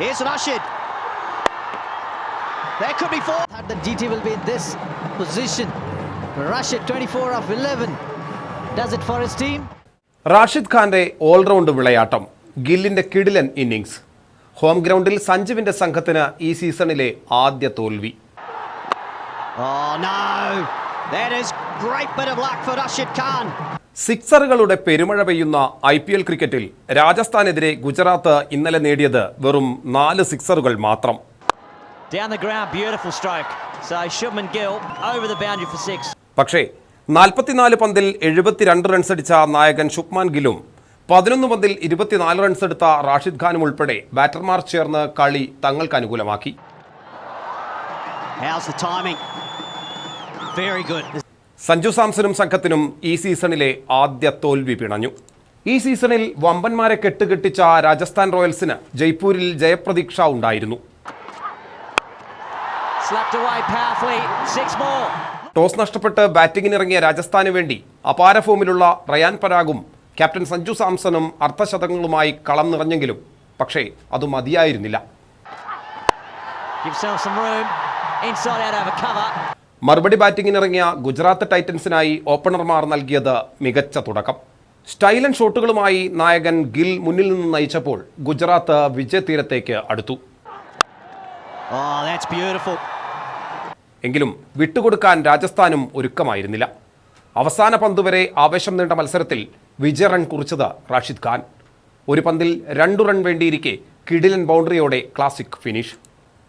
Here's Rashid. There could be four. The GT will be in this position. Rashid, 24 of 11, does it for his team. Rashid ഖാന്റെ all round വിളയാട്ടം ഗില്ലിന്റെ കിടിലൻ innings home ഗ്രൗണ്ടിൽ സഞ്ജുവിന്റെ സംഘത്തിന് ഈ സീസണിലെ ആദ്യ തോൽവി Oh no! That is great bit of luck for Rashid Khan. സിക്സറുകളുടെ പെരുമഴ പെയ്യുന്ന ഐ പി എൽ ക്രിക്കറ്റിൽ രാജസ്ഥാനെതിരെ ഗുജറാത്ത് ഇന്നലെ നേടിയത് വെറും നാല് സിക്സറുകൾ മാത്രം. പക്ഷേ നാൽപ്പത്തിനാല് പന്തിൽ എഴുപത്തിരണ്ട് റൺസ് അടിച്ച നായകൻ ശുഭ്മാൻ ഗിലും പതിനൊന്ന് പന്തിൽ ഇരുപത്തിനാല് റൺസ് എടുത്ത റാഷിദ് ഖാനും ഉൾപ്പെടെ ബാറ്റർമാർ ചേർന്ന് കളി തങ്ങൾക്ക് അനുകൂലമാക്കി How's the timing? Very good. Sanju സാംസണും സംഘത്തിനും ഈ സീസണിലെ ആദ്യ തോൽവി പിണഞ്ഞു. ഈ സീസണിൽ വമ്പന്മാരെ കെട്ടുകെട്ടിച്ച രാജസ്ഥാൻ റോയൽസിന് ജയ്പൂരിൽ ജയപ്രതീക്ഷ ഉണ്ടായിരുന്നു. ടോസ് നഷ്ടപ്പെട്ട് ബാറ്റിംഗിനിറങ്ങിയ രാജസ്ഥാന് വേണ്ടി അപാര ഫോമിലുള്ള റയാൻ പരാഗും ക്യാപ്റ്റൻ സഞ്ജു സാംസണും അർദ്ധശതങ്ങളുമായി കളം നിറഞ്ഞെങ്കിലും പക്ഷേ അത് മതിയായിരുന്നില്ല. മറുപടി ബാറ്റിംഗിനിറങ്ങിയ ഗുജറാത്ത് ടൈറ്റൻസിനായി ഓപ്പണർമാർ നൽകിയത് മികച്ച തുടക്കം. സ്റ്റൈലൻ ഷോട്ടുകളുമായി നായകൻ ഗിൽ മുന്നിൽ നിന്ന് നയിച്ചപ്പോൾ ഗുജറാത്ത് വിജയതീരത്തേക്ക് അടുത്തു. Beautiful. എങ്കിലും വിട്ടുകൊടുക്കാൻ രാജസ്ഥാനും ഒരുക്കമായിരുന്നില്ല. അവസാന പന്ത് വരെ ആവേശം നീണ്ട മത്സരത്തിൽ വിജയ റൺ കുറിച്ചത് റാഷിദ് ഖാൻ. ഒരു പന്തിൽ രണ്ടു റൺ വേണ്ടിയിരിക്കെ കിടിലൻ ബൗണ്ടറിയോടെ ക്ലാസിക് ഫിനിഷ്.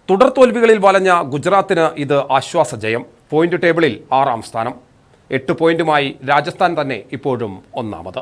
തുടർ തോൽവികളിൽ വലഞ്ഞ ഗുജറാത്തിന് ഇത് ആശ്വാസ ജയം. പോയിന്റ് ടേബിളിൽ ആറാം സ്ഥാനം. എട്ട് പോയിന്റുമായി രാജസ്ഥാൻ തന്നെ ഇപ്പോഴും ഒന്നാമത്.